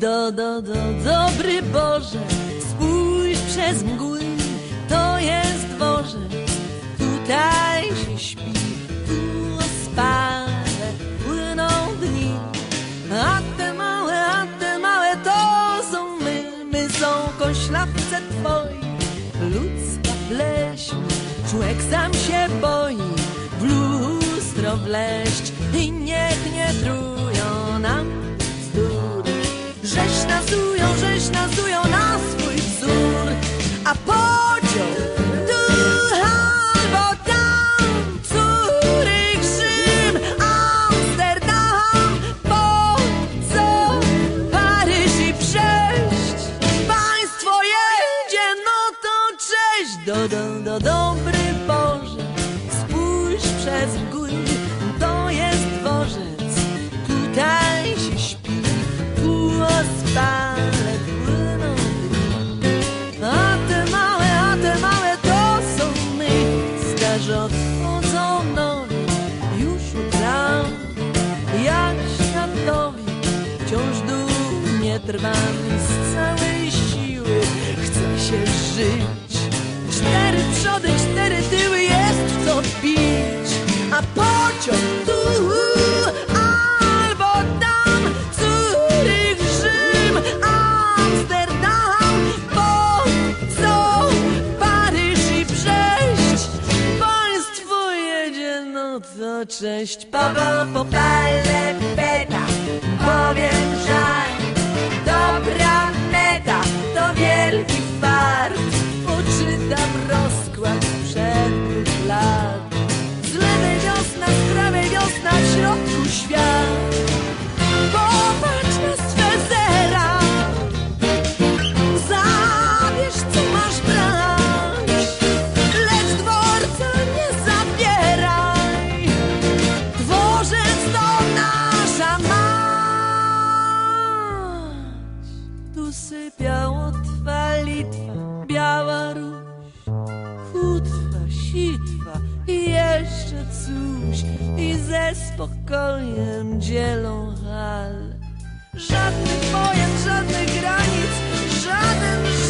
Do, do, do, dobry Boże, spójrz przez mgły, to jest dworzec, tutaj się śpi, tu ospale płyną dni. A te małe, a te małe to są my, my są koślawce twoi, ludzka pleśń, człowiek sam się boi, w lustro wleść i niech nie trują nam. Żeś nazują, żeś nazują na swój wzór, a pociąg tu albo tam, Curych, Rzym, Amsterdam, po co Paryż i przejść? Państwo jedzie, no to cześć, do, do, do, dobry Boże, spójrz przez mgły, i z całej siły chce się żyć. Cztery przody, cztery tyły, jest co pić, a pociąg tu albo tam, Curych, Rzym, Amsterdam, po co Paryż i przejść? Państwo jedzie, no to cześć, Paweł popale I ze spokojem dzielą hal. Żadnych wojen, żadnych granic Żaden